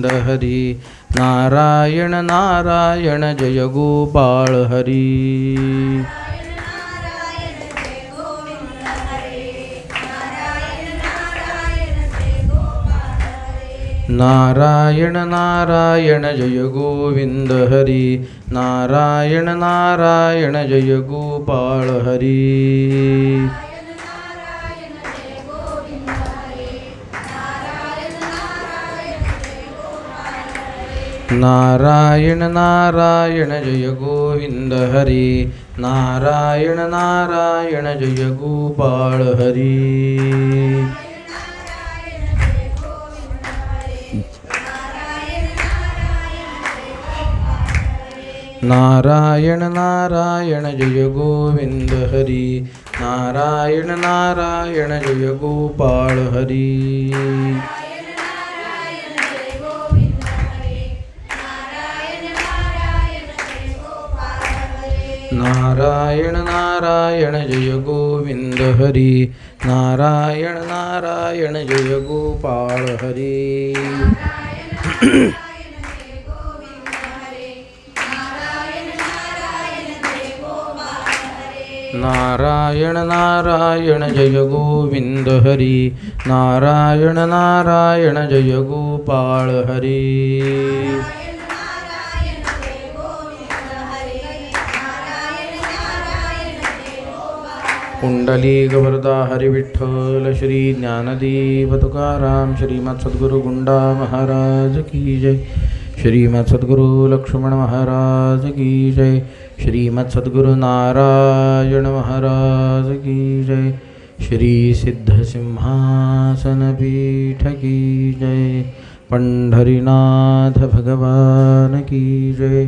गोविंद हरी नारायण नारायण जय गोपाळ हरी। नारायण नारायण जय गोविंद हरी। नारायण नारायण जय गोपाळ हरी। नारायण नारायण जय गोविंद हरी। नारायण नारायण जय गोपाळ हरी। नारायण नारायण जय गोविंद हरी। नारायण नारायण जय गोपाळ हरी। नारायण नारायण जय गोविंद हरी नारायण नारायण जय गोपाळ हरी नारायण नारायण जय गोविंद हरी नारायण नारायण जय गोपाळ हरी पुंडली हरिविठ्ठल श्री ज्ञानदेव तुकाराम श्रीमत् सद्गुरु गुंडा महाराज की जय। श्रीमत् सद्गुरु लक्ष्मण महाराज की जय। श्रीमत् सद्गुरु नारायण महाराज की जय। श्री सिद्ध सिंहासन पीठ की जय। पंढरीनाथ भगवान की जय।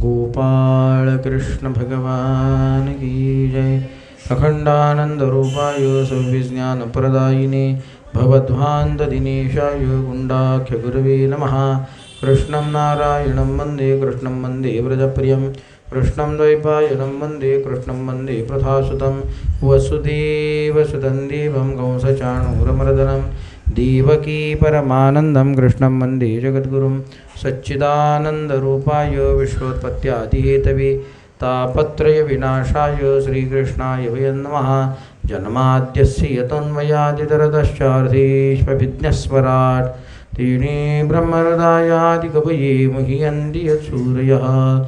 गोपाळ कृष्ण भगवान की जय। अखण्डानन्दरूपाय सव्यज्ञानप्रदायिने भवध्वान्तदिनेशाय गुण्डाख्यगुरवे नमः। कृष्णं नारायणं वन्दे कृष्णं वन्दे व्रजप्रियं। कृष्णं द्वैपायनं वन्दे कृष्णं वन्दे प्रथासुतं वसुदेवसुतं देवं कंसचाणूरमर्दनं। देवकी परमानन्दं कृष्णं वन्दे जगद्गुरुं। सच्चिदानन्दरूपाय विश्वोत्पत्त्यादिहेतवे। तापत्रयविनाशाय श्रीकृष्णाय वयं नमः। जन्माद्यस्य यतोन्मयादितरतश्चार्थेष्वभिज्ञस्वराट् तेने ब्रह्महृदायादिकवये मुह्यन्ति यत्सूरयः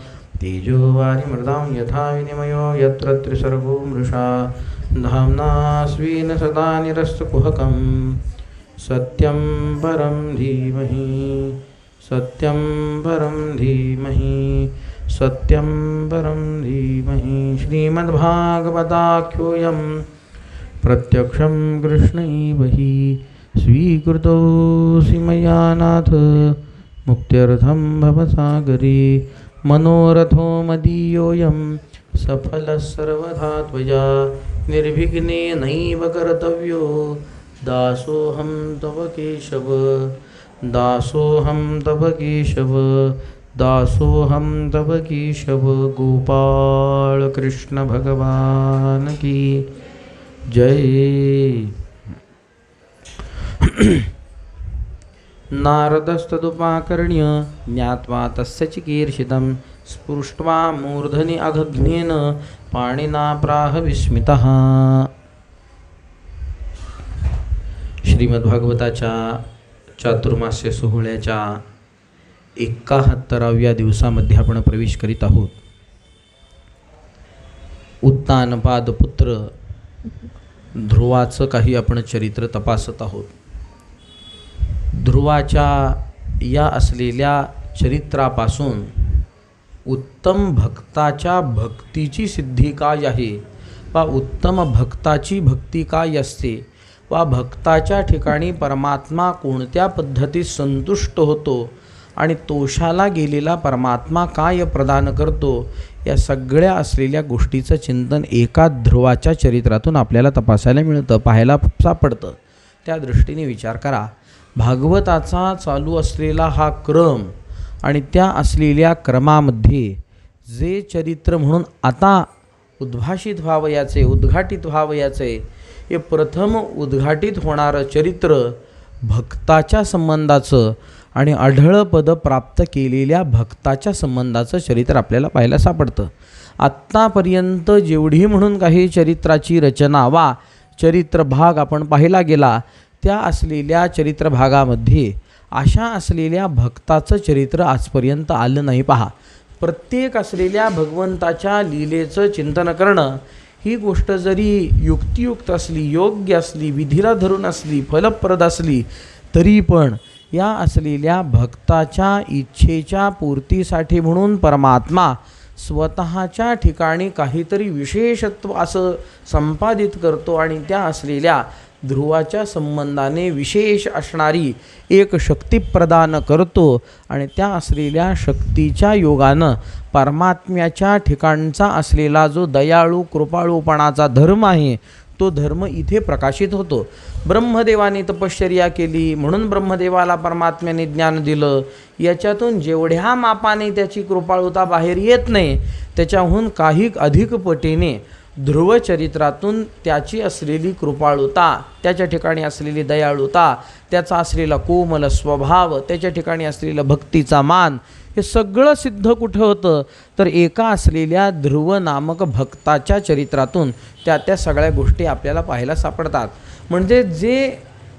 तेजोवारिमृदां यथा विनिमयो यत्र मृषा। धाम्ना स्वेन सदा निरस्तकुहकं सत्यं परं धीमहि। सत्यं परं धीमहि। सत्यं परं धीमहि श्रीमद्भागवताख्योऽयं प्रत्यक्षं कृष्णैव हि स्वीकृतोऽसि मया नाथ मुक्त्यर्थं भवसागरे मनोरथो मदीयोऽयं सफलः सर्वथा त्वया निर्विघ्नेनैव कर्तव्यो। दासोऽहं तव केशव, दासोऽहं तव केशव दासोऽहं तव केशव गोपाळ कृष्ण भगवान की जय। नारदस्तदुपाकर्ण्य ज्ञात्वा तस्य चिकीर्षितं स्पृष्ट्वा मूर्धनि अघघ्नेन पाणिना प्राह विस्मितः। श्रीमद्भागवताच्या चातुर्मास्य सोहळ्याच्या एकाहत्तराव्या दिवसामध्ये आपण प्रवेश करीत आहोत. उत्तानपाद पुत्र ध्रुवाचं काही आपण चरित्र तपासत आहोत. ध्रुवाच्या या असलेल्या चरित्रापासून उत्तम भक्ताच्या भक्तीची सिद्धी काय आहे? वा उत्तम भक्ताची भक्ती काय असते? वा भक्ताच्या ठिकाणी परमात्मा कोणत्या पद्धतीत संतुष्ट होतो? आणि तोषाला गेलेला परमात्मा काय प्रदान करतो या सगळ्या असलेल्या गोष्टीचं चिंतन एका ध्रुवाच्या चरित्रातून आपल्याला तपासायला मिळतं पाहायला सापडतं. त्या दृष्टीने विचार करा. भागवताचा चालू असलेला हा क्रम आणि त्या असलेल्या क्रमामध्ये जे चरित्र म्हणून आता उद्भाषित व्हावयाचे उद्घाटित व्हावयाचे हे प्रथम उद्घाटित होणारं चरित्र भक्ताच्या संबंधाचं आणि अढळ पद प्राप्त केलेल्या भक्ताच्या संबंधाचं चरित्र आपल्याला पाहायला सापडतं. आत्तापर्यंत जेवढी म्हणून काही चरित्राची रचना वा चरित्र भाग आपण पाहिला गेला त्या असलेल्या चरित्र भागामध्ये अशा असलेल्या भक्ताचं चरित्र आजपर्यंत आलं नाही पहा. प्रत्येक असलेल्या भगवंताच्या लीलेचं चिंतन करणं ही गोष्ट जरी युक्तियुक्त असली योग्य असली विधीला धरून असली फलप्रद असली तरी पण या असलेल्या भक्ताच्या इच्छेच्या पूर्तीसाठी म्हणून परमात्मा स्वतःच्या ठिकाणी काहीतरी विशेषत्व असं संपादित करतो आणि त्या असलेल्या ध्रुवाच्या संबंधाने विशेष असणारी एक शक्ती प्रदान करतो आणि त्या असलेल्या शक्तीच्या योगानं परमात्म्याच्या ठिकाणचा असलेला जो दयाळू कृपाळूपणाचा धर्म आहे तो धर्म इथे प्रकाशित होतो. ब्रह्मदेवाने तपश्चर्या केली म्हणून ब्रह्मदेवाला परमात्म्याने ज्ञान दिलं. याच्यातून जेवढ्या मापाने त्याची कृपाळुता बाहेर येत नाही त्याच्याहून काही अधिक पटीने ध्रुवचरित्रातून त्याची असलेली कृपाळुता त्याच्या ठिकाणी असलेली दयाळुता त्याचा असलेला कोमल स्वभाव त्याच्या ठिकाणी असलेला भक्तीचा मान हे सगळं सिद्ध कुठं होतं? तर एका असलेल्या ध्रुव नामक भक्ताच्या चरित्रातून त्या त्या सगळ्या गोष्टी आपल्याला पाहायला सापडतात. म्हणजे जे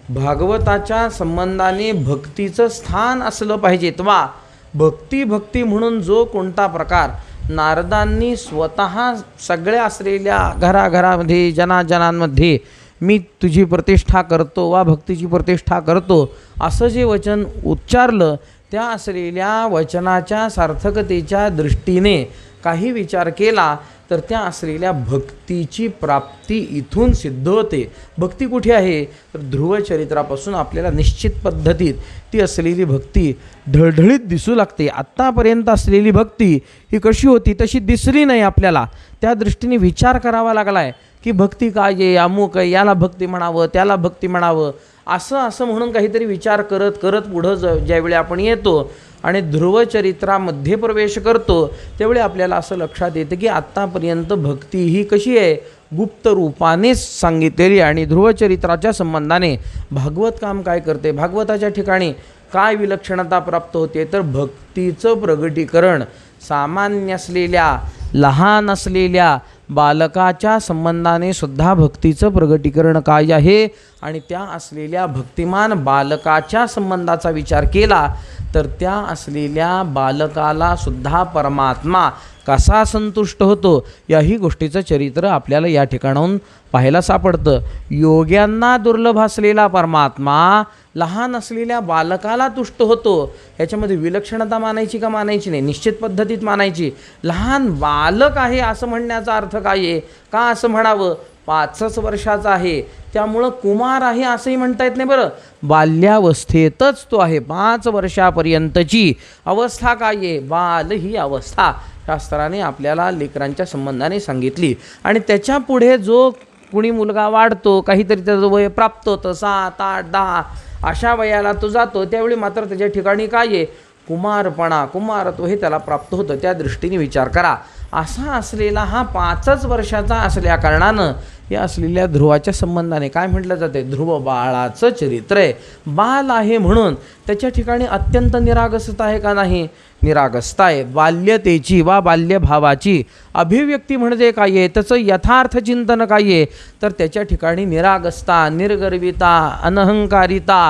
भागवताच्या संबंधाने भक्तीचं स्थान असलं पाहिजे वा. भक्ती भक्ती म्हणून जो कोणता प्रकार नारदांनी स्वतः सगळ्या असलेल्या घराघरामध्ये जनाजनांमध्ये मी तुझी प्रतिष्ठा करतो वा भक्तीची प्रतिष्ठा करतो असं जे वचन उच्चारलं त्या असलेल्या वचनाच्या सार्थकतेच्या दृष्टीने काही विचार केला तर त्या असलेल्या भक्तीची प्राप्ती इथून सिद्ध होते. भक्ती कुठे आहे? तर ध्रुवचरित्रापासून आपल्याला निश्चित पद्धतीत ती असलेली भक्ती ढळढळीत दिसू लागते. आत्तापर्यंत असलेली भक्ती ही कशी होती तशी दिसली नाही आपल्याला. त्या दृष्टीने विचार करावा लागला आहे की भक्ती काय आहे? अमुक आहे याला भक्ती म्हणावं त्याला भक्ती म्हणावं. असं असं म्हणून काहीतरी विचार करत करत पुढं ज ज्यावेळी आपण येतो आणि ध्रुवचरित्रामध्ये प्रवेश करतो त्यावेळी आपल्याला असं लक्षात येतं की आत्तापर्यंत भक्ती ही कशी आहे? गुप्त रूपानेच सांगितलेली आणि ध्रुवचरित्राच्या संबंधाने भागवत काम काय करते? भागवताच्या ठिकाणी काय विलक्षणता प्राप्त होते? तर भक्तीचं प्रगटीकरण सामान्य असलेल्या लहान असलेल्या बालकाच्या संबंधाने सुद्धा भक्तीचं प्रगटीकरण काय आहे? आणि त्या असलेल्या भक्तिमान बालकाच्या संबंधाचा विचार केला तर त्या असलेल्या बालकाला सुद्धा परमात्मा कसा संतुष्ट होतो? याही गोष्टीचं चरित्र आपल्याला या ठिकाणाहून पाहायला सापडतं. योग्यांना दुर्लभ असलेला परमात्मा लहान असलेल्या बालकाला तुष्ट होतो. ह्याच्यामध्ये विलक्षणता मानायची का मानायची नाही? निश्चित पद्धतीत मानायची. लहान बालक आहे असं म्हणण्याचा अर्थ काय आहे? का असं म्हणावं? पाचच वर्षाचा आहे. त्यामुळं कुमार आहे असंही म्हणता येत नाही बरं. बाल्यावस्थेतच तो आहे. पाच वर्षापर्यंतची अवस्था काय आहे? बाल ही अवस्था. शास्त्राने आपल्याला लेकरांच्या संबंधाने सांगितली. आणि त्याच्या पुढे जो कुणी मुलगा वाढतो काहीतरी त्याचं वय प्राप्त होतं सात आठ दहा अशा वयाला तो जातो त्यावेळी मात्र त्याच्या ठिकाणी काय आहे? कुमारपणा. कुमारत्व हे त्याला प्राप्त होतं. त्या दृष्टीने विचार करा. असा असलेला हा पाचच वर्षाचा असल्या कारणानं या असलेल्या ध्रुवाच्या संबंधाने काय म्हटलं जाते ध्रुव बाळाचं चरित्र आहे. बाल आहे म्हणून त्याच्या ठिकाणी अत्यंत निरागसता आहे का नाही? निरागसता आहे. बाल्यतेची वा बाल्यभावाची अभिव्यक्ती म्हणजे काय आहे? त्याचं यथार्थ चिंतन काय आहे? तर त्याच्या ठिकाणी निरागसता निर्गर्विता अनहंकारिता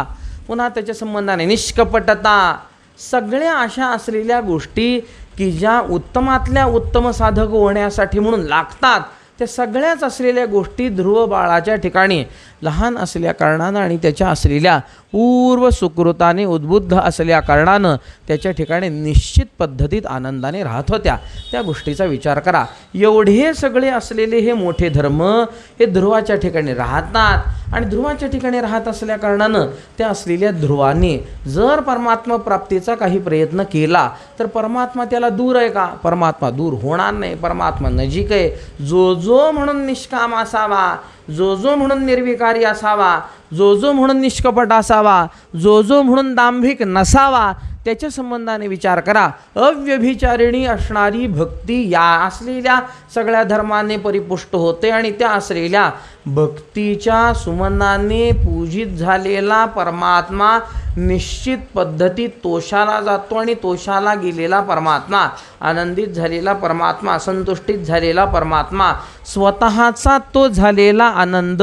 पुन्हा त्याच्या संबंधाने निष्कपटता सगळ्या अशा असलेल्या गोष्टी की ज्या उत्तमातल्या उत्तम साधक होण्यासाठी म्हणून लागतात. त्या सगळ्याच असलेल्या गोष्टी ध्रुव बाळाच्या ठिकाणी लहान असल्या कारणानं आणि त्याच्या असलेल्या पूर्व सुकृताने उद्बुद्ध असल्या कारणानं त्याच्या ठिकाणी निश्चित पद्धतीत आनंदाने राहत होत्या. त्या गोष्टीचा विचार करा. एवढे सगळे असलेले हे मोठे धर्म हे ध्रुवाच्या ठिकाणी राहतात आणि ध्रुवाच्या ठिकाणी राहत असल्या कारणानं त्या असलेल्या ध्रुवाने जर परमात्मा प्राप्तीचा काही प्रयत्न केला तर परमात्मा त्याला दूर आहे का? परमात्मा दूर होणार नाही. परमात्मा नजीक आहे. जो जो म्हणून निष्काम असावा जो जो म्हणून निर्विकारी असावा जो जो म्हणून निष्कपट असावा जो जो म्हणून दांभिक नसावा त्याच्या संबंधाने विचार करा. अव्यभिचारिणी असणारी भक्ती या असलेल्या सगळ्या धर्माने परिपुष्ट होते आणि त्या असलेल्या भक्तीच्या सुमनाने पूजित झालेला परमात्मा निश्चित पद्धतीत तोषाला जातो आणि तोषाला गेलेला परमात्मा आनंदित झालेला परमात्मा संतुष्टीत झालेला परमात्मा स्वतःचा तो झालेला आनंद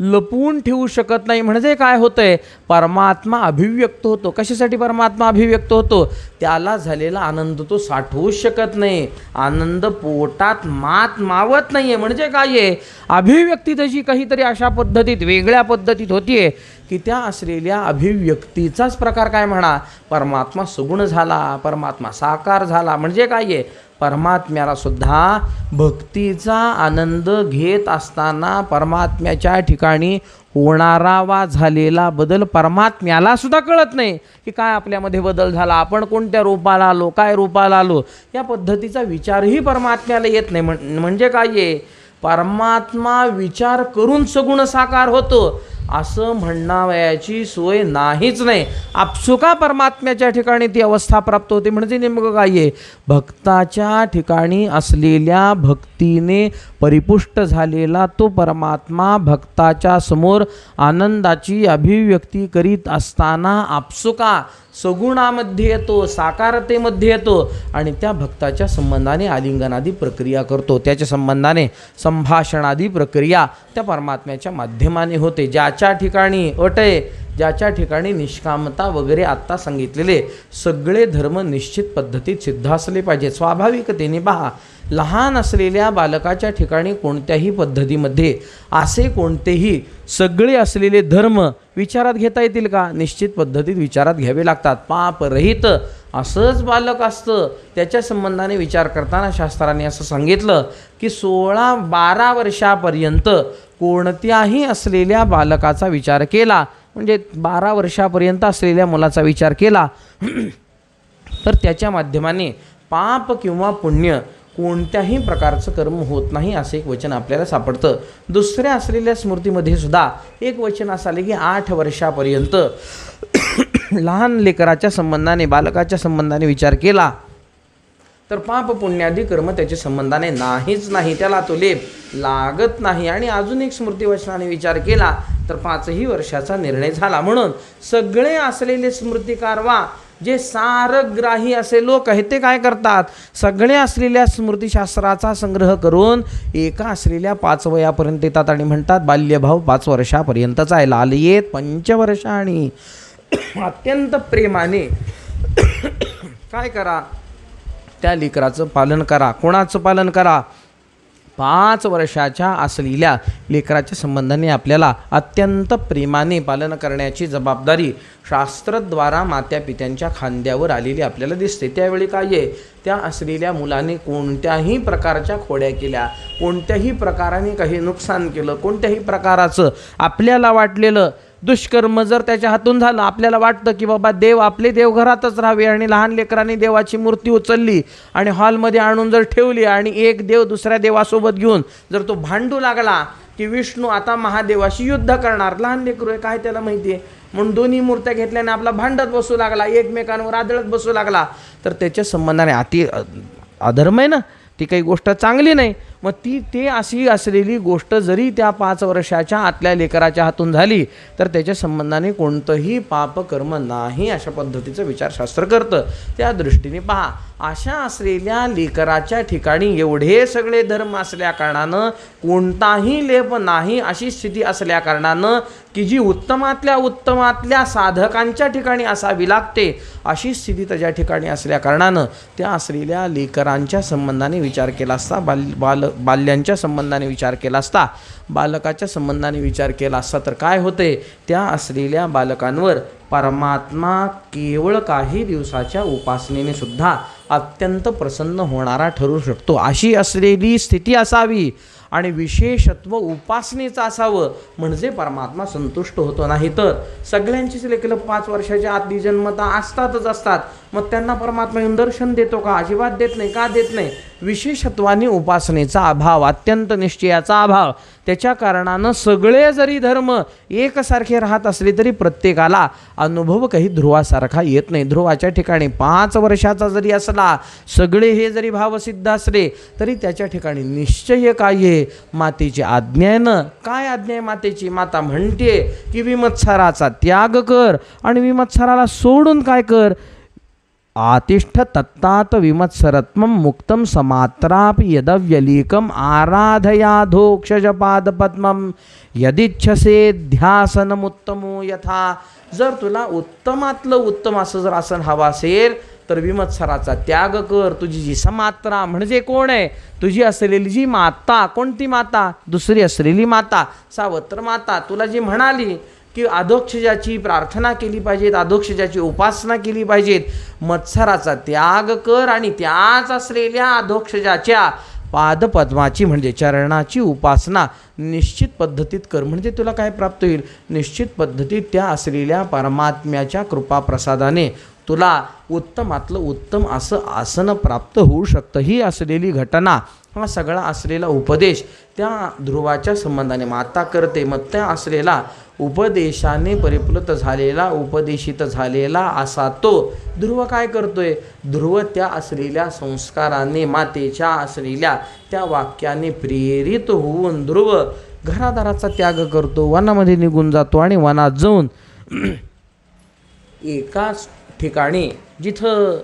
लपवून ठेवू शकत नाही. म्हणजे काय होतं आहे परमात्मा अभिव्यक्त होतो. कशासाठी परमात्मा अभिव्यक्त होतो? त्याला झालेला आनंद तो साठवूच शकत नाही. आनंद पोटात मात मावत नाही आहे म्हणजे काय आहे? अभिव्यक्ती तशी काहीतरी अशा पद्धतीत वेगळ्या पद्धतीत होतीये की त्या असलेल्या अभिव्यक्तीचाच प्रकार काय म्हणा? परमात्मा सुगुण झाला परमात्मा साकार झाला. म्हणजे काय आहे? परमात्म्याला सुद्धा भक्तीचा आनंद घेत असताना परमात्म्याच्या ठिकाणी होणारा वा झालेला बदल परमात्म्याला सुद्धा कळत नाही की काय आपल्यामध्ये बदल झाला आपण कोणत्या रूपाला आलो काय रूपाला आलो या पद्धतीचा विचारही परमात्म्याला येत नाही. म्हण म्हणजे काय आहे? परमात्मा विचार करून सगुण साकार होतो. असं म्हणावयाची सोय नाहीच नाही. आपसुका परमात्म्याच्या ठिकाणी ती अवस्था प्राप्त होते. म्हणजे नेमकं काय आहे? भक्ताच्या ठिकाणी असलेल्या भक्तीने परिपुष्ट झालेला तो परमात्मा भक्ताच्या समोर आनंदाची अभिव्यक्ती करीत असताना आपसुका सगुणामध्ये येतो साकारतेमध्ये येतो आणि त्या भक्ताच्या संबंधाने आलिंगनादी प्रक्रिया करतो. त्याच्या संबंधाने संभाषणादी प्रक्रिया त्या परमात्म्याच्या माध्यमाने होते. ज्याच्या ठिकाणी अटय ज्याच्या ठिकाणी निष्कामता वगैरे आत्ता सांगितलेले सगळे धर्म निश्चित पद्धतीत सिद्ध असले पाहिजेत. स्वाभाविकतेने पहा लहान असलेल्या बालकाच्या ठिकाणी कोणत्याही पद्धतीमध्ये असे कोणतेही सगळे असलेले धर्म विचारात घेता येतील का? निश्चित पद्धतीत विचारात घ्यावे लागतात. पापरहित असंच बालक असतं. त्याच्या संबंधाने विचार करताना शास्त्राने असं सांगितलं की सोळा बारा वर्षापर्यंत कोणत्याही असलेल्या बालकाचा विचार केला म्हणजे बारा वर्षापर्यंत असलेल्या मुलाचा विचार केला तर त्याच्या माध्यमाने पाप किंवा पुण्य कोणत्याही प्रकारचं कर्म होत नाही असं एक वचन आपल्याला सापडतं. दुसऱ्या असलेल्या स्मृतीमध्ये सुद्धा एक वचन असं आले की आठ वर्षापर्यंत लहान लेकराच्या संबंधाने बालकाच्या संबंधाने विचार केला तर पाप पुण्यादी कर्म त्याच्या संबंधाने नाहीच नाही. त्याला तो लेप लागत नाही. आणि अजून एक स्मृतिवचनाने विचार केला तर पाचही वर्षाचा निर्णय झाला. म्हणून सगळे असलेले स्मृतिकार वा जे सारग्राही असे लोक आहेत ते काय करतात? सगळे असलेल्या स्मृतिशास्त्राचा संग्रह करून एका असलेल्या पाच वयापर्यंत येतात आणि म्हणतात बाल्यभाव पाच वर्षापर्यंतचा आहे. लालयेत पंचवर्षाणी अत्यंत प्रेमाने काय करा? त्या लेकराचं पालन करा. कोणाचं पालन करा? पाच वर्षाच्या असलेल्या लेकराच्या संबंधाने आपल्याला अत्यंत प्रेमाने पालन करण्याची जबाबदारी शास्त्रद्वारा मात्या पित्यांच्या खांद्यावर आलेली आपल्याला दिसते. त्यावेळी काय आहे? त्या असलेल्या मुलाने कोणत्याही प्रकारच्या खोड्या केल्या कोणत्याही प्रकाराने काही नुकसान केलं कोणत्याही प्रकाराचं आपल्याला वाटलेलं दुष्कर्म जर त्याच्या हातून झालं आपल्याला वाटतं की बाबा देव आपले देव घरातच राहावे आणि लहान लेकरांनी देवाची मूर्ती उचलली आणि हॉलमध्ये आणून जर ठेवली आणि एक देव दुसऱ्या देवासोबत घेऊन जर तो भांडू लागला की विष्णू आता महादेवाशी युद्ध करणार लहान लेकरू आहे काय त्याला माहिती आहे? म्हणून दोन्ही मूर्त्या घेतल्याने आपला भांडत बसू लागला एकमेकांवर आदळत बसू लागला. तर त्याच्या संबंधाने अति अधर्म आहे ना ती काही गोष्ट चांगली नाही. मग ती ते अशी असलेली गोष्ट जरी त्या पाच वर्षाच्या आतल्या लेकराच्या हातून झाली तर त्याच्या संबंधाने कोणतंही पापकर्म नाही अशा पद्धतीचं विचारशास्त्र करतं. त्या दृष्टीने पहा अशा असलेल्या लेकराच्या ठिकाणी एवढे सगळे धर्म असल्या कारणानं कोणताही लेप नाही अशी स्थिती असल्या कारणानं की जी उत्तमातल्या उत्तमातल्या साधकांच्या ठिकाणी असावी लागते अशी स्थिती त्याच्या ठिकाणी असल्या कारणानं त्या असलेल्या लेकरांच्या संबंधाने विचार केला असता बाल बाल बाल्यांच्या संबंधाने विचार केला असता बालकाच्या संबंधाने विचार केला असता तर काय होते? त्या असलेल्या बालकांवर परमात्मा केवळ काही दिवसाच्या उपासनेने सुद्धा अत्यंत प्रसन्न होणारा ठरू शकतो. अशी असलेली स्थिती असावी आणि विशेषत्व उपासनेचं असावं म्हणजे परमात्मा संतुष्ट होतो. नाही तर सगळ्यांचीच लेखलं पाच वर्षाच्या आतली जन्मता असतातच असतात. मग त्यांना परमात्मा येऊन दर्शन देतो का? अजिबात देत नाही. का देत नाही? विशेषत्वाने उपासनेचा अभाव अत्यंत निश्चयाचा अभाव. त्याच्या कारणानं सगळे जरी धर्म एकसारखे राहत असले तरी प्रत्येकाला अनुभव काही ध्रुवासारखा येत नाही. ध्रुवाच्या ठिकाणी पाच वर्षाचा जरी असला सगळे हे जरी भावसिद्ध असले तरी त्याच्या ठिकाणी निश्चय काय? आहे मातेची आज्ञायनं काय आज्ञा आहे मातेची? माता म्हणते की विमत्सराचा त्याग कर आणि विमत्सराला सोडून काय कर? आतिष्ठ तत्तात विमत्सरत्वं मुक्तं समात्रापि यदव्यलीकम् आराधयाधोक्षजपादपद्मं। यदिच्छसे ध्यासनमुत्तमो यथा। जर तुला उत्तमातलं उत्तम असं जर आसन हवं असेल तर विमत्सराचा त्याग कर. तुझी जी समात्रा म्हणजे कोण आहे? तुझी असलेली जी माता कोणती माता? दुसरी असलेली माता सावत्र माता. तुला जी म्हणाली की आदोक्षजाची प्रार्थना केली पाहिजेत आदोक्षजाची उपासना केली पाहिजेत. मत्सराचा त्याग कर आणि त्याच असलेल्या आदोक्षजाच्या पादपद्माची म्हणजे चरणाची उपासना निश्चित पद्धतीत कर म्हणजे तुला काय प्राप्त होईल? निश्चित पद्धतीत त्या असलेल्या परमात्म्याच्या कृपाप्रसादाने तुला उत्तमातलं उत्तम असं आसन प्राप्त होऊ शकतं. ही असलेली घटना हा सगळा असलेला उपदेश त्या ध्रुवाच्या संबंधाने माता करते. मग त्या असलेला उपदेशाने परिप्लुत झालेला उपदेशित झालेला असा तो ध्रुव काय करतोय? ध्रुव त्या असलेल्या संस्काराने मातेच्या असलेल्या त्या वाक्याने प्रेरित होऊन ध्रुव घरादाराचा त्याग करतो. वनामध्ये निघून जातो आणि वनात जाऊन एकाच ठिकाणी जिथं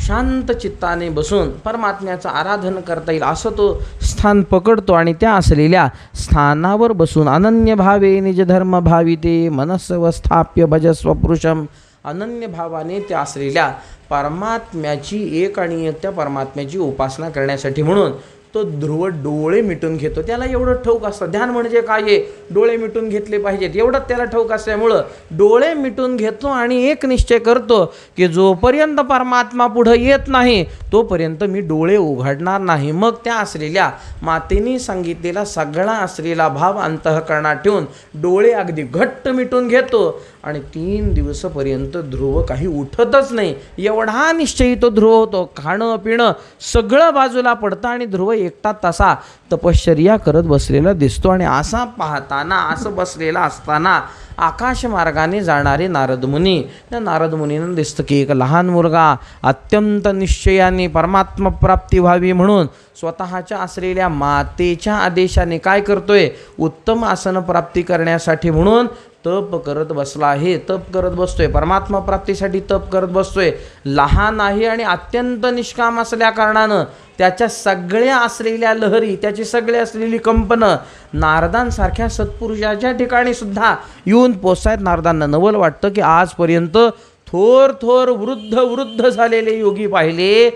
शांत चित्ताने बसून परमात्म्याचं आराधन करता येईल असं तो स्थान पकडतो आणि त्या असलेल्या स्थानावर बसून अनन्य भावे निजधर्म भाविते मनस्वस्थाप्य भजस्व पुरुषम अनन्य भावाने त्या असलेल्या परमात्म्याची एक आणि एक त्या परमात्म्याची उपासना करण्यासाठी म्हणून तो ध्रुव डोळे मिटून घेतो. त्याला एवढं ठोक असतं. ध्यान म्हणजे काय आहे? डोळे मिटून घेतले पाहिजेत. एवढंच त्याला ठोक असल्यामुळं डोळे मिटून घेतो आणि एक निश्चय करतो की जोपर्यंत परमात्मा पुढं येत नाही तोपर्यंत मी डोळे उघडणार नाही. मग त्या असलेल्या मातेने सांगितलेला सगळा असलेला भाव अंतःकरणात ठेवून डोळे अगदी घट्ट मिटून घेतो आणि तीन दिवसापर्यंत ध्रुव काही उठतच नाही. एवढा निश्चयी तो ध्रुव होतो. खाणं पिणं सगळं बाजूला पडतं आणि ध्रुव एकटा तसा तपश्चर्या करत बसलेला दिसतो. आणि असा पाहताना असं बसलेला असताना आकाशमार्गाने जाणारे नारदमुनी त्या नारदमुनीनं दिसतं की एक लहान मुलगा अत्यंत निश्चयाने परमात्मप्राप्ती व्हावी म्हणून स्वतःच्या असलेल्या मातेच्या आदेशाने काय करतोय? उत्तम आसन प्राप्ती करण्यासाठी म्हणून तप करत बसला आहे. तप करत बसतोय. परमात्मा प्राप्तीसाठी तप करत बसतोय. लहान आहे आणि अत्यंत निष्काम असल्या कारणानं त्याच्या सगळ्या असलेल्या लहरी त्याची सगळी असलेली कंपनं नारदांसारख्या सत्पुरुषाच्या ठिकाणी सुद्धा येऊन पोचतायत नारदांना नवल वाटतं की आजपर्यंत थोर थोर वृद्ध वृद्ध झालेले योगी पाहिले.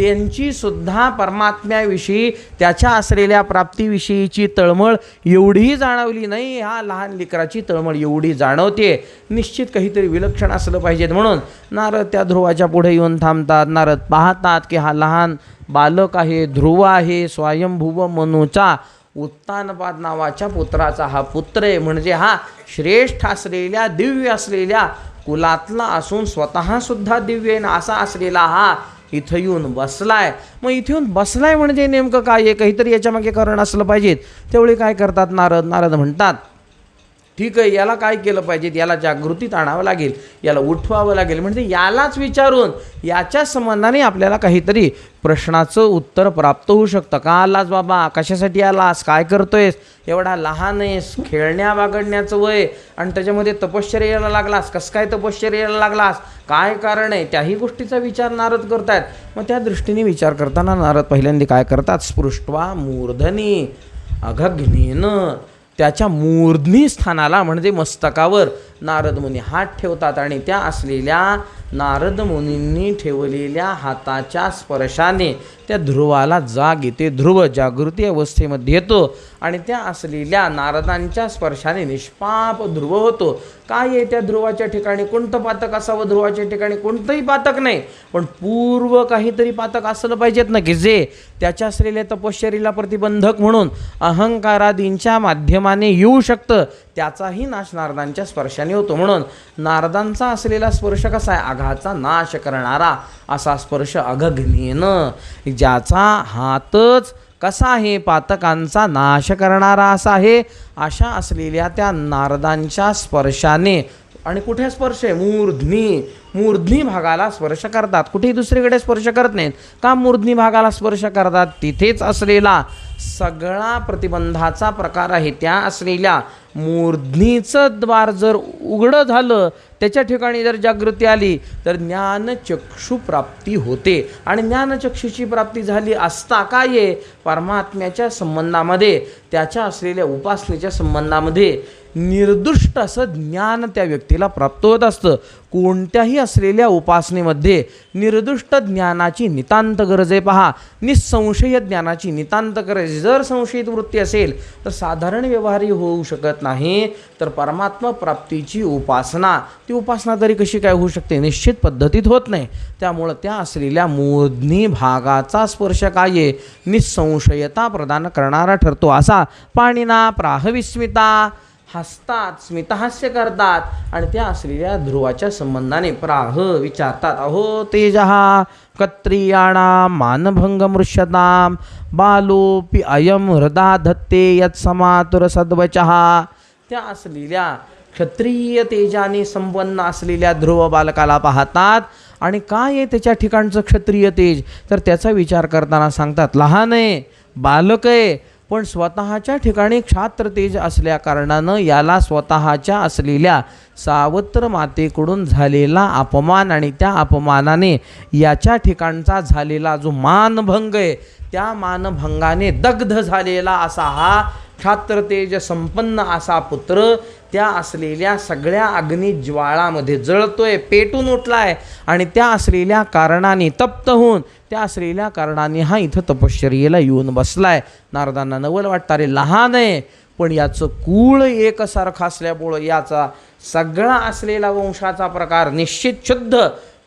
त्यांची सुद्धा परमात्म्याविषयी त्याच्या असलेल्या प्राप्तीविषयीची तळमळ एवढी जाणवली नाही ह्या लहान लेकराची तळमळ एवढी जाणवते. निश्चित काहीतरी विलक्षण असलं पाहिजेत म्हणून नारद त्या ध्रुवाच्या पुढे येऊन थांबतात. नारद पाहतात की हा लहान बालक आहे ध्रुव आहे स्वयंभुव मनूचा उत्तानपाद नावाच्या पुत्राचा हा पुत्र आहे. म्हणजे हा श्रेष्ठ असलेल्या दिव्य असलेल्या कुलातला असून स्वतःसुद्धा दिव्य आहे. ना असा असलेला हा इथं येऊन बसलाय. मग इथे येऊन बसलाय म्हणजे नेमकं काय? आहे काहीतरी याच्यामागे कारण असलं पाहिजेत. तेवढे काय करतात नारद? नारद म्हणतात ठीक आहे याला काय केलं पाहिजे? याला जागृतीत आणावं लागेल. याला उठवावं लागेल. म्हणजे यालाच विचारून याच्या संबंधाने आपल्याला काहीतरी प्रश्नाचं उत्तर प्राप्त होऊ शकतं. का आलास बाबा? कशासाठी आलास? काय करतोयस? एवढा लहान आहेस. खेळण्या बागडण्याचं वय. आणि त्याच्यामध्ये तपश्चर्याला लागलास. कसं काय तपश्चर्याला लागलास? काय कारण आहे? त्याही गोष्टीचा विचार नारद करतायत. मग त्या दृष्टीने विचार करताना नारद पहिल्यांदा काय करतात? स्पृष्ट्वा मूर्धनी अघघ्नेनं. त्याच्या मूर्धनी स्थानाला म्हणजे मस्तकावर नारद मुनी हात ठेवतात आणि त्या असलेल्या नारद मुनींनी ठेवलेल्या हाताच्या स्पर्शाने त्या ध्रुवाला जाग येते ध्रुव जागृती अवस्थेमध्ये येतो आणि त्या असलेल्या नारदांच्या स्पर्शाने निष्पाप ध्रुव होतो. काय आहे त्या ध्रुवाच्या ठिकाणी? कोणतं पातक असावं ध्रुवाच्या ठिकाणी? कोणतंही पातक नाही. पण पूर्व काहीतरी पातक असलं पाहिजेत ना की जे त्याच्या असलेल्या तपश्चरीला प्रतिबंधक म्हणून अहंकारादींच्या माध्यमाने येऊ शकतं. त्याचाही नाश नारदांच्या स्पर्शाने होतो. म्हणून नारदांचा असलेला स्पर्श कसा आहे? आघाचा नाश करणारा असा स्पर्श अघग्नेनं ज्याचा हातच कसा आहे पातकांचा नाश करणारा असा आहे अशा असलेल्या त्या नारदांच्या स्पर्शाने. आणि कुठे स्पर्श आहे? मूर्ध्नी. मूर्ध्नी भागाला स्पर्श करतात. कुठेही दुसरीकडे स्पर्श करत नाहीत. का मूर्ध्नी भागाला स्पर्श करतात? तिथेच असलेला सगळा प्रतिबंधाचा प्रकार आहे. त्या असलेल्या मूर्ध्नीचं द्वार जर उघडं झालं त्याच्या ठिकाणी जर जागृती आली तर ज्ञानचक्षु प्राप्ती होते. आणि ज्ञानचक्षुची प्राप्ती झाली असता काय? आहे परमात्म्याच्या संबंधामध्ये. त्याच्या असलेल्या उपासनेच्या संबंधामध्ये निर्दुष्ट असं ज्ञान त्या व्यक्तीला प्राप्त होत असतं. कोणत्याही असलेल्या उपासनेमध्ये निर्दुष्ट ज्ञानाची नितांत गरज आहे. पहा निसंशय ज्ञानाची नितांत गरज जर संशयित वृत्ती असेल तर साधारण व्यवहारही होऊ शकत नाही. तर परमात्मा प्राप्तीची उपासना ती उपासना तरी कशी काय होऊ शकते? निश्चित पद्धतीत होत नाही. त्यामुळं त्या असलेल्या मोदनी भागाचा स्पर्श काय आहे? निसंशयता प्रदान करणारा ठरतो असा. पाणीना प्राहविस्मिता हसतात स्मितहास्य करतात आणि त्या असलेल्या ध्रुवाच्या संबंधाने प्राह विचारतात. अहो तेजहा कत्रियाणा मानभंग मृष्यताम बालोपी अयम हृदा धत्ते यत् समातुर सद्वचहा त्या असलेल्या क्षत्रिय तेजाने संपन्न असलेल्या ध्रुव बालकाला पाहतात आणि काय आहे त्याच्या ठिकाणचं क्षत्रिय तेज? तर त्याचा विचार करताना सांगतात लहान आहे बालक आहे पण स्वतःच्या ठिकाणी क्षात्र तेज असल्या कारणानं याला स्वतःच्या असलेल्या सावत्र मातेकडून झालेला अपमान आणि त्या अपमानाने याच्या ठिकाणचा झालेला जो मानभंग आहे त्या मानभंगाने दग्ध झालेला असा हा क्षात्र तेज संपन्न असा पुत्र त्या असलेल्या सगळ्या अग्नी ज्वाळामध्ये जळतोय पेटून उठलाय आणि त्या असलेल्या कारणाने तप्त होऊन त्या असलेल्या कारणाने हा इथं तपश्चर्येला येऊन बसलाय. नारदांना नवल वाटतं अरे लहान आहे पण याचं कुळ एकसारखं असल्यामुळं याचा सगळा असलेला वंशाचा प्रकार निश्चित शुद्ध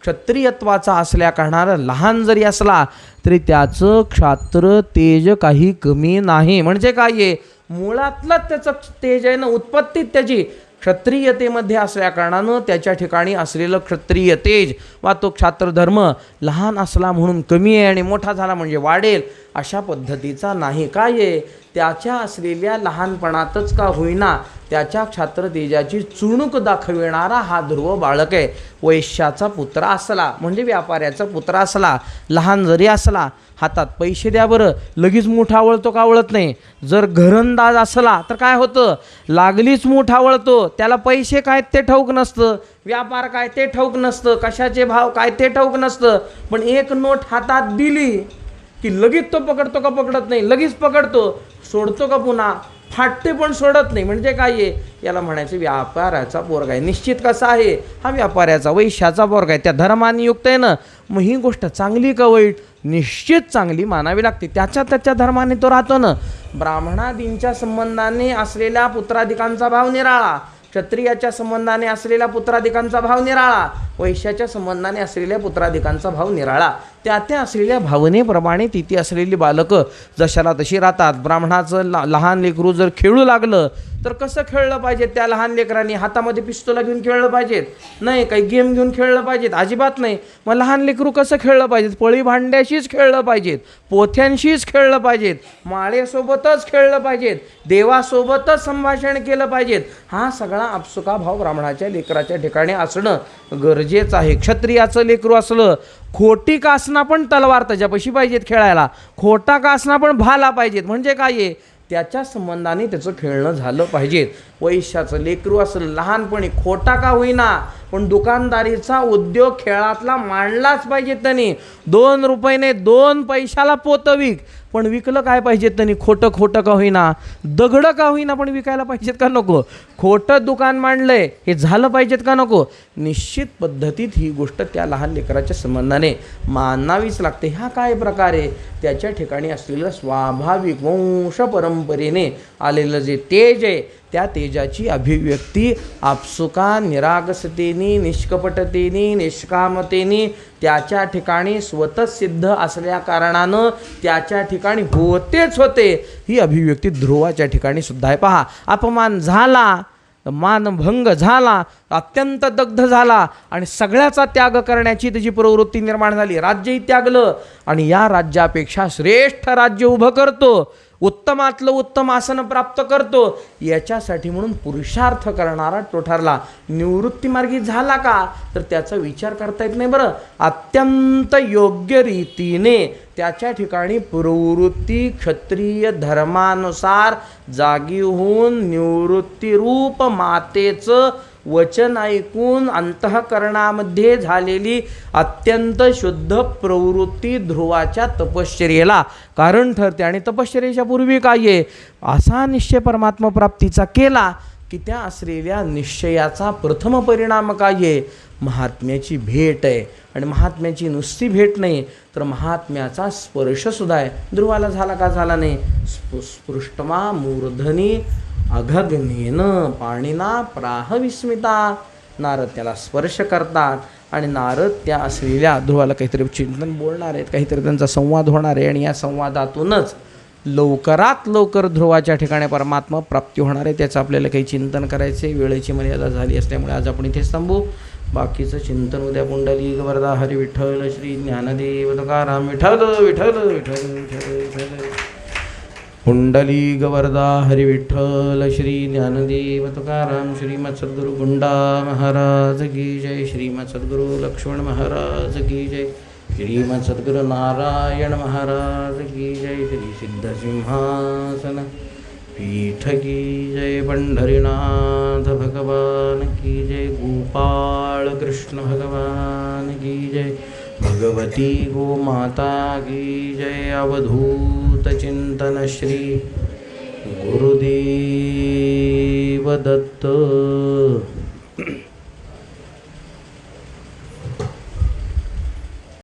क्षत्रियत्वाचा असल्या कारणानं लहान जरी असला तरी त्याचं क्षात्र तेज काही कमी नाही. म्हणजे काय आहे मुळातलं त्याचं तेज आहे ना उत्पत्तीत त्याची. क्षत्रियतेमध्ये असल्या कारणानं त्याच्या ठिकाणी असलेलं क्षत्रिय तेज वा तो क्षात्रधर्म लहान असला म्हणून कमी आहे आणि मोठा झाला म्हणजे वाढेल. अशा पद्धतीचा नाही. काय आहे त्याच्या असलेल्या लहानपणातच का होईना त्याच्या क्षात्रतेजाची चुणूक दाखविणारा हा ध्रुव बाळक आहे. वैश्याचा पुत्र असला म्हणजे व्यापाऱ्याचा पुत्र असला लहान जरी असला हातात पैसे द्या बरं. लगेच मोठा आवळतो का आवळत नाही? जर घरंदाज असला तर काय होतं? लागलीच मोठा आवळतो. त्याला पैसे काय ते ठाऊक नसतं. व्यापार काय ते ठाऊक नसतं. कशाचे भाव काय ते ठाऊक नसतं. पण एक नोट हातात दिली की लगेच तो पकडतो का पकडत नाही लगेच पकडतो सोडतो का पुन्हा? फाटते पण सोडत नाही. म्हणजे काय आहे? याला म्हणायचं व्यापाराचा पोरगा आहे. निश्चित कसा आहे? हा व्यापाऱ्याचा वैश्याचा पोरगा आहे. त्या धर्माने युक्त आहे ना? मग ही गोष्ट चांगली का वाईट? निश्चित चांगली मानावी लागते. त्याच्या त्याच्या धर्माने तो राहतो ना. ब्राह्मणादींच्या संबंधाने असलेल्या पुत्राधिकांचा भाव निराळा. क्षत्रियाच्या संबंधाने असलेल्या पुत्राधिकांचा भाव निराळा. वैश्याच्या संबंधाने असलेल्या पुत्राधिकांचा भाव निराळा. त्या त्या असलेल्या भावनेप्रमाणे तिथे असलेली बालकं जशाला तशी राहतात. ब्राह्मणाचं ला लहान लेकरू जर खेळू लागलं तर कसं खेळलं पाहिजे? त्या लहान लेकरांनी हातामध्ये पिस्तोला घेऊन खेळलं पाहिजेत. नाही काही गेम घेऊन खेळलं पाहिजेत. अजिबात नाही. मग लहान लेकरू कसं खेळलं पाहिजेत? पळी भांड्याशीच खेळलं पाहिजेत. पोथ्यांशीच खेळलं पाहिजेत. माळेसोबतच खेळलं पाहिजेत. देवासोबतच संभाषण केलं पाहिजेत. हा सगळा आपसुका भाव ब्राह्मणाच्या लेकराच्या ठिकाणी असणं गरजेचं आहे. क्षत्रियाचं लेकरू असलं खोटी कासना पण तलवार त्याच्यापाशी पाहिजेत खेळायला. खोटा का कासना पण भाला पाहिजेत. म्हणजे काय आहे? त्याच्या संबंधाने त्याचं खेळणं झालं पाहिजेत. वैश्याचं लेकरू असं लहानपणी खोटा का होईना पण दुकानदारीचा उद्योग खेळातला मांडलाच पाहिजे त्यांनी. दोन रुपयाने दोन पैशाला पोतं विक. पण विकलं काय पाहिजे त्यांनी? खोटं खोटं का होईना? दगडं का होईना पण विकायला पाहिजेत का नको? खोटं दुकान मांडलंय हे झालं पाहिजेत का नको? निश्चित पद्धतीत ही गोष्ट त्या लहान लेकराच्या संबंधाने मानावीच लागते. हा काय प्रकारे त्याच्या ठिकाणी असलेलं स्वाभाविक वंश परंपरेने आलेलं जे तेज आहे त्या तेजाची अभिव्यक्ती आपसुका निरागसतेने निष्कपटतेने निष्कामतेने त्याच्या ठिकाणी स्वतः सिद्ध असल्या कारणानं त्याच्या ठिकाणी होतेच होते. ही अभिव्यक्ती ध्रुवाच्या ठिकाणी सुद्धा आहे. पहा अपमान झाला मानभंग झाला अत्यंत दग्ध झाला आणि सगळ्याचा त्याग करण्याची त्याची प्रवृत्ती निर्माण झाली. राज्यही त्यागलं आणि या राज्यापेक्षा श्रेष्ठ राज्य उभं करतो. उत्तमातलं उत्तम आसन प्राप्त करतो. याच्यासाठी म्हणून पुरुषार्थ करणारा तो ठरला निवृत्तीमार्गी झाला का? तर त्याचा विचार करता येत नाही बरं. अत्यंत योग्य रीतीने त्याच्या ठिकाणी प्रवृत्ती क्षत्रिय धर्मानुसार जागी होऊन निवृत्तीरूप मातेचं वचन ऐकून अंतःकरणामध्ये झालेली अत्यंत शुद्ध प्रवृत्ती ध्रुवाच्या तपश्चर्येला कारण ठरते. आणि तपश्चर्येच्या पूर्वी काय आहे? असा निश्चय परमात्मा प्राप्तीचा केला की त्या असलेल्या निश्चयाचा प्रथम परिणाम काय आहे? महात्म्याची भेट आहे. आणि महात्म्याची नुसती भेट नाही तर महात्म्याचा स्पर्शसुद्धा आहे. ध्रुवाला झाला का? झाला नाही. स्पृष्टमा मूर्धनी अघग्नेन पाणीना प्राहविस्मिता नारद त्याला स्पर्श करतात आणि नारद त्या असलेल्या ध्रुवाला काहीतरी चिंतन बोलणार आहेत काहीतरी त्यांचा संवाद होणार आहे आणि या संवादातूनच लवकरात लवकर ध्रुवाच्या ठिकाणी परमात्मा प्राप्ती होणार आहे त्याचं आपल्याला काही चिंतन करायचे वेळेची मर्यादा झाली असल्यामुळे आज आपण इथेच थांबू. बाकीचं चिंतन उद्या पुंडली वरदा हरी विठ्ठल श्री ज्ञानदेव तुकाराम विठ्ठल विठ्ठल विठ्ठल विठ्ठल. विठ्ठल पुंडली गवरदा विठ्ठल श्री ज्ञानदेव तुकाराम श्रीमद सद्गुरु गुंडा महाराज की जय श्रीमद सद्गुरु लक्ष्मण महाराज की जय श्रीमद सद्गुरु नारायण महाराज की जय श्री सिद्ध सिंहासन पीठ की जय पंढरीनाथ भगवान की जय गोपाळ कृष्ण भगवान की जय भगवती गोमाता की जय अवधूत चिंतन श्री गुरुदेव दत्त।